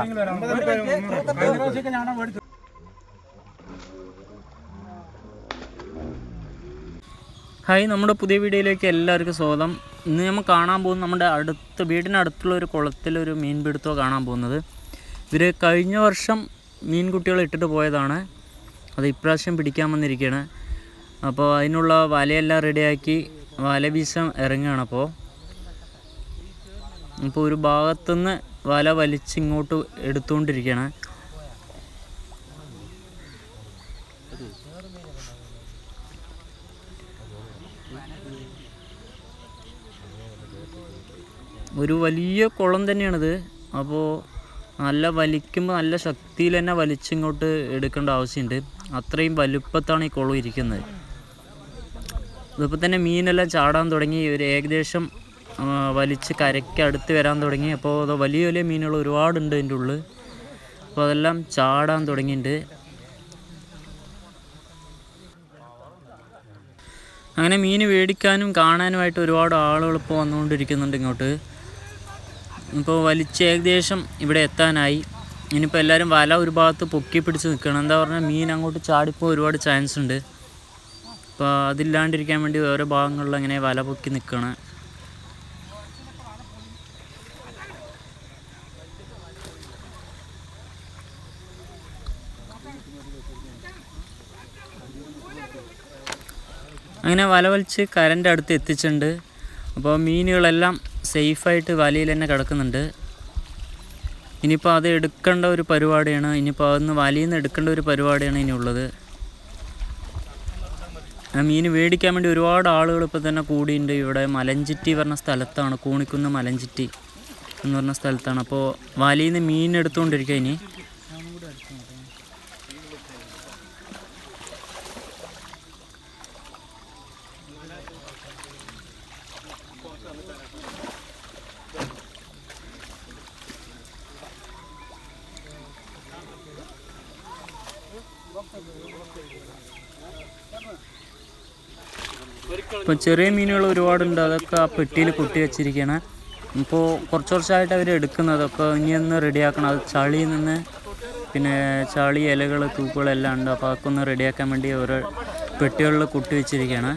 Hi നമ്മുടെ പുതിയ വീഡിയോയിലേക്ക് എല്ലാവർക്കും സ്വാഗതം. ഇന്ന് നമ്മൾ കാണാൻ പോകുന്നത് നമ്മുടെ അടുത്ത വീടിനടുത്തുള്ള ഒരു കുളത്തിലൊരു മീൻ പിടുത്തോ കാണാൻ പോകുന്നത്. ഇവർ കഴിഞ്ഞ വർഷം മീൻകുട്ടികളെ ഇട്ടിട്ട് പോയതാണ്. അത് ഇപ്രാവശ്യം പിടിക്കാൻ വന്നിരിക്കുകയാണ് അപ്പോൾ അതിനുള്ള വലയെല്ലാം റെഡിയാക്കി വല വീശം ഇറങ്ങുകയാണ് അപ്പോൾ. ഇപ്പോൾ ഒരു ഭാഗത്തുനിന്ന് വല വലിച്ചിങ്ങോട്ട് എടുത്തുകൊണ്ടിരിക്കുകയാണ് ഒരു വലിയ കുളം തന്നെയാണിത്. അപ്പോൾ നല്ല വലിക്കുമ്പോൾ നല്ല ശക്തിയിൽ തന്നെ വലിച്ചിങ്ങോട്ട് എടുക്കേണ്ട ആവശ്യമുണ്ട്. അത്രയും വലുപ്പത്താണ് ഈ കുളം ഇരിക്കുന്നത്. ഇതിപ്പോൾ തന്നെ മീനെല്ലാം ചാടാൻ തുടങ്ങി. ഒരു ഏകദേശം വലിച്ച് കരയ്ക്ക് അടുത്ത് വരാൻ തുടങ്ങി. അപ്പോൾ അത് വലിയ വലിയ മീനുകൾ ഒരുപാടുണ്ട് അതിന്റെ ഉള്ളിൽ. അപ്പോൾ അതെല്ലാം ചാടാൻ തുടങ്ങിയിട്ടുണ്ട്. അങ്ങനെ മീൻ മേടിക്കാനും കാണാനുമായിട്ട് ഒരുപാട് ആളുകൾ ഇപ്പോൾ വന്നുകൊണ്ടിരിക്കുന്നുണ്ട് ഇങ്ങോട്ട്. ഇപ്പോൾ വലിച്ച് ഏകദേശം ഇവിടെ എത്താനായി. ഇനിയിപ്പോൾ എല്ലാവരും വല ഒരു ഭാഗത്ത് പൊക്കി പിടിച്ച് നിൽക്കണം എന്താ പറഞ്ഞാൽ മീൻ അങ്ങോട്ട് ചാടിപ്പോൾ ഒരുപാട് ചാൻസ് ഉണ്ട്. അപ്പോൾ അതില്ലാണ്ടിരിക്കാൻ വേണ്ടി ഓരോ ഭാഗങ്ങളിൽ അങ്ങനെ വല പൊക്കി നിൽക്കണം അങ്ങനെ വല വലിച്ച് കരന്റെ അടുത്ത് എത്തിച്ചിട്ടുണ്ട്. അപ്പോൾ മീനുകളെല്ലാം സേഫായിട്ട് വലയിൽ തന്നെ കിടക്കുന്നുണ്ട്. ഇനിയിപ്പോൾ അത് എടുക്കേണ്ട ഒരു പരിപാടിയാണ്. ഇനിയിപ്പോൾ അതൊന്ന് വലയിൽ നിന്ന് എടുക്കേണ്ട ഒരു പരിപാടിയാണ് ഇനിയുള്ളത് ആ മീൻ മേടിക്കാൻ വേണ്ടി ഒരുപാട് ആളുകൾ ഇപ്പോൾ തന്നെ കൂടിയുണ്ട് ഇവിടെ മലഞ്ചിറ്റി പറഞ്ഞ സ്ഥലത്താണ്. കൂണിക്കുന്ന് മലഞ്ചിറ്റി എന്ന് പറഞ്ഞ സ്ഥലത്താണ്. അപ്പോൾ വലയിൽ നിന്ന് മീൻ എടുത്തുകൊണ്ടിരിക്കുക ഇനി. ഇപ്പോൾ ചെറിയ മീനുകൾ ഒരുപാടുണ്ട്. അതൊക്കെ ആ പെട്ടിയിൽ കൊട്ടി വെച്ചിരിക്കുകയാണ് ഇപ്പോൾ കുറച്ച് കുറച്ചായിട്ട് അവർ എടുക്കുന്നത്. അപ്പോൾ ഇനി ഒന്ന് റെഡിയാക്കണം. അത് ചളിയിൽ നിന്ന് പിന്നെ ചളി ഇലകൾ തൂക്കുകളെല്ലാം ഉണ്ട്. അപ്പോൾ അതൊക്കെ ഒന്ന് റെഡിയാക്കാൻ വേണ്ടി ഓരോ പെട്ടികളിൽ കൊട്ടി വെച്ചിരിക്കുകയാണ്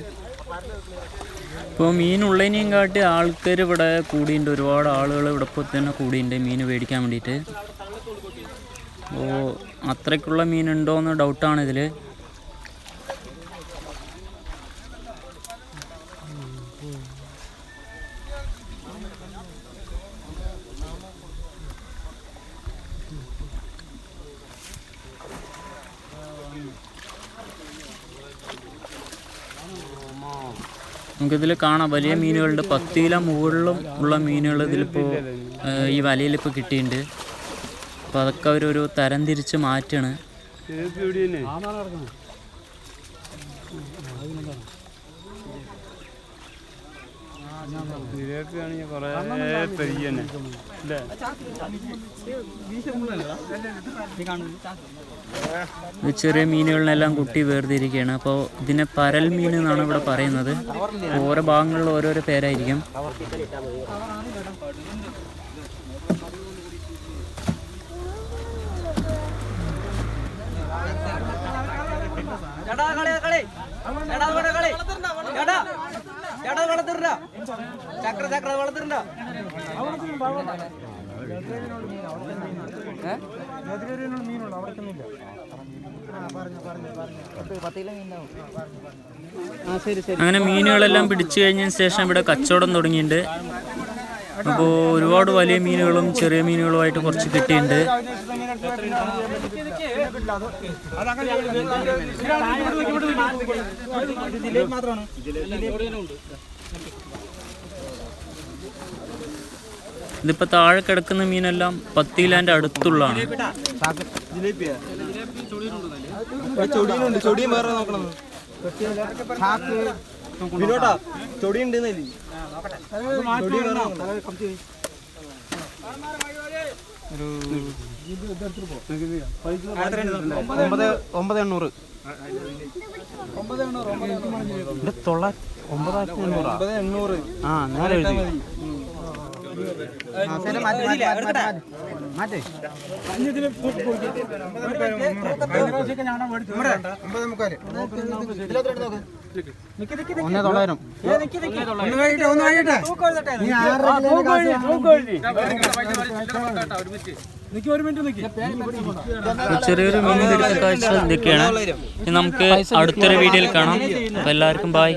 ഇപ്പോൾ മീനുള്ളതിനെയും കാട്ടി ആൾക്കാർ ഇവിടെ കൂടിയുണ്ട്. ഒരുപാട് ആളുകൾ ഇവിടെ ഇപ്പോൾ തന്നെ കൂടിയുണ്ട് മീൻ മേടിക്കാൻ വേണ്ടിയിട്ട്. അപ്പോൾ അത്രയ്ക്കുള്ള മീനുണ്ടോ എന്ന് ഡൗട്ടാണ് നമുക്കിതിൽ കാണാം വലിയ മീനുകളുണ്ട് പത്ത് കിലോ മുകളിലും ഉള്ള മീനുകൾ ഇതിലിപ്പോൾ ഈ വലയിലിപ്പോൾ കിട്ടിയിട്ടുണ്ട് അപ്പോൾ അതൊക്കെ അവരൊരു തരം തിരിച്ച് മാറ്റാണ് ഇതിലേക്കാണെങ്കിൽ കുറേ പെരിയന്നെ അല്ലേ? ചെറിയ മീനുകളിനെല്ലാം കുട്ടി വേർതിരിക്കുകയാണ്. അപ്പോൾ ഇതിനെ പരൽ മീൻ എന്നാണ് ഇവിടെ പറയുന്നത്. ഓരോ ഭാഗങ്ങളിൽ ഓരോരോ പേരായിരിക്കും. എടാ കളി കളി എടാ കളി. എടാ എടാ വെള്ളത്തിരണ്ട ചക്ര ചക്ര വളർത്തിണ്ടാ അങ്ങനെ മീനുകളെല്ലാം പിടിച്ചു കഴിഞ്ഞതിന് ശേഷം ഇവിടെ കച്ചവടം തുടങ്ങിയിട്ടുണ്ട്. അപ്പോൾ ഒരുപാട് വലിയ മീനുകളും ചെറിയ മീനുകളുമായിട്ട് കുറച്ച് കിട്ടിയിട്ടുണ്ട്. ഇതിപ്പോൾ താഴെ കിടക്കുന്ന മീനെല്ലാം പത്ത് കിലോന്റെ അടുത്തുള്ളതാണ് ചൊടിയുണ്ട് നോക്കണം. ഒമ്പത് ഒമ്പത് എണ്ണൂറ് ഒമ്പത് എണ്ണൂറ് ആ നേരെ എഴുതി മാറ്റി, മാറ്റി. ഒന്നേ തൊള്ളായിരം. ചെറിയൊരു മീൻ പിടുത്ത കാഴ്ച ഇതൊക്കെയാണ്. ഇനി നമുക്ക് അടുത്തൊരു വീഡിയോയിൽ കാണാം. അപ്പോൾ എല്ലാവർക്കും ബായ്